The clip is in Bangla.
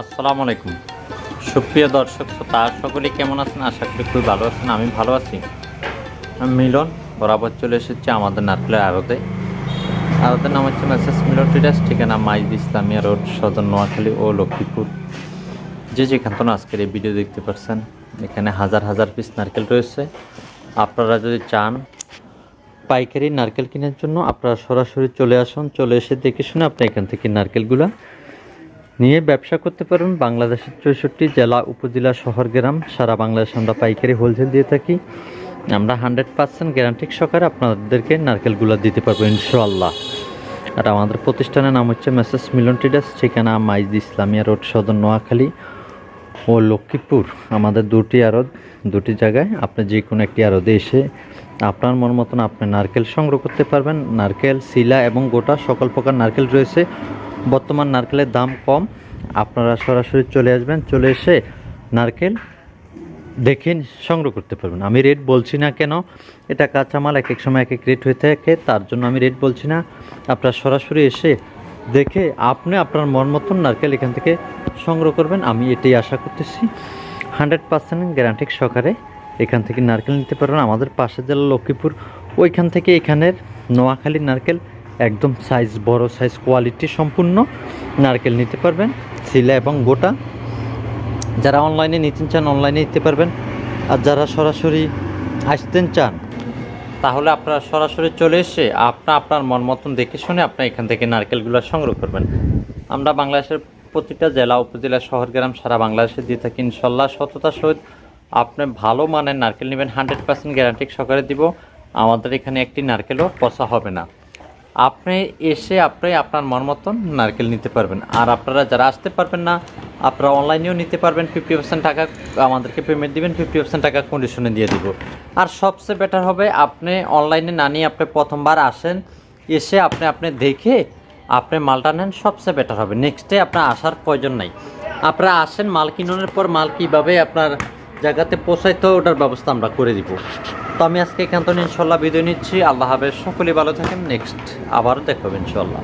আসসালামু আলাইকুম। সুপ্রিয় দর্শক, শ্রোতা সকলে কেমন আছেন? আশা করি খুবই ভালো আছেন, আমি ভালো আছি। মিলন, বরাবর চলে এসেছি আমাদের নারকেলের আড়তে। আড়তের নাম হচ্ছে মেসেজ মিলন ট্রেডার্স, ঠিকানা মাইজ ইসলামিয়া রোড, সদর নোয়াখালী ও লক্ষ্মীপুর। যে যেখান থেকে আজকের এই ভিডিও দেখতে পাচ্ছেন, এখানে হাজার হাজার পিস নারকেল রয়েছে। আপনারা যদি চান পাইকারি নারকেল কেনার জন্য, আপনারা সরাসরি চলে আসুন, চলে এসে দেখে শুনে আপনি এখান থেকে নারকেলগুলা নিয়ে ব্যবসা করতে পারবেন বাংলাদেশের চৌষট্টি জেলা, উপজেলা, শহর, গ্রাম, সারা বাংলাদেশ আমরা পাইকারি হোলসেল দিয়ে থাকি। আমরা হান্ড্রেড পার্সেন্ট গ্যারান্টিক সহকারে আপনাদেরকে নারকেলগুলো দিতে পারব ইনশাআল্লাহ। আর আমাদের প্রতিষ্ঠানের নাম হচ্ছে মেসেস মিলন টিডাস ঠিকানা মাইজ ইসলামিয়া রোড, সদর নোয়াখালী ও লক্ষ্মীপুর। আমাদের দুটি আড়ত, দুটি জায়গায় আপনি যে কোনো একটি আড়তে এসে আপনার মন মতন আপনি নারকেল সংগ্রহ করতে পারবেন। নারকেল, শিলা এবং গোটা সকল প্রকার নারকেল রয়েছে। বর্তমান নারকেলের দাম কম। আপনারা সরাসরি চলে আসবেন, চলে এসে নারকেল দেখে সংগ্রহ করতে পারবেন। আমি রেট বলছি না কেন, এটা কাঁচামাল এক এক সময় এক এক রেট হয়ে থাকে, তার জন্য আমি রেট বলছি না। আপনারা সরাসরি এসে দেখে আপনি আপনার মন মতন নারকেল এখান থেকে সংগ্রহ করবেন। আমি এটাই আশা করতেছি। হান্ড্রেড পার্সেন্ট গ্যারান্টিক সহকারে এখান থেকে নারকেল নিতে পারবেন। আমাদের পাশের জেলা লক্ষ্মীপুর, ওইখান থেকে এখানের নোয়াখালী নারকেল একদম সাইজ বড় সাইজ কোয়ালিটি সম্পূর্ণ নারকেল নিতে পারবেন, শিলা এবং গোটা। যারা অনলাইনে নিতে চান অনলাইনে নিতে পারবেন। আর যারা সরাসরি আসতেন চান, তাহলে আপনারা সরাসরি চলে এসে আপনার আপনার মন মতন দেখে শুনে আপনার এখান থেকে নারকেলগুলো সংগ্রহ করবেন। আমরা বাংলাদেশের প্রতিটা জেলা, উপজেলা, শহর, গ্রাম সারা বাংলাদেশে দিয়ে থাকি। ইনশাল্লাহ সততার সহিত আপনি ভালো মানের নারকেল নেবেন। হান্ড্রেড পার্সেন্ট গ্যারান্টি সহকারে দিব। আমাদের এখানে একটি নারকেলও পচা হবে না। আপনি এসে আপনি আপনার মন মতন নারকেল নিতে পারবেন। আর আপনারা যারা আসতে পারবেন না, আপনারা অনলাইনেও নিতে পারবেন। ফিফটি পার্সেন্ট টাকা আমাদেরকে পেমেন্ট দিবেন ফিফটি পার্সেন্ট টাকা কন্ডিশনে দিয়ে দিব। আর সবচেয়ে বেটার হবে, আপনি অনলাইনে না নিয়ে আপনি প্রথমবার আসেন, এসে আপনি আপনি দেখে আপনি মালটা নেন, সবচেয়ে বেটার হবে। নেক্সট আপনার আসার প্রয়োজন নাই। আপনারা আসেন, মাল কিনানোর পর মাল কীভাবে আপনার জায়গাতে পৌঁছাইতে ওটার ব্যবস্থা আমরা করে দিব। তো আমি আজকে এখান থেকে ইনশাল্লাহ বিদায় নিচ্ছি। আল্লাহ হাফেজ। সকলেই ভালো থাকেন। নেক্সট আবার দেখাবেন ইনশাল্লাহ।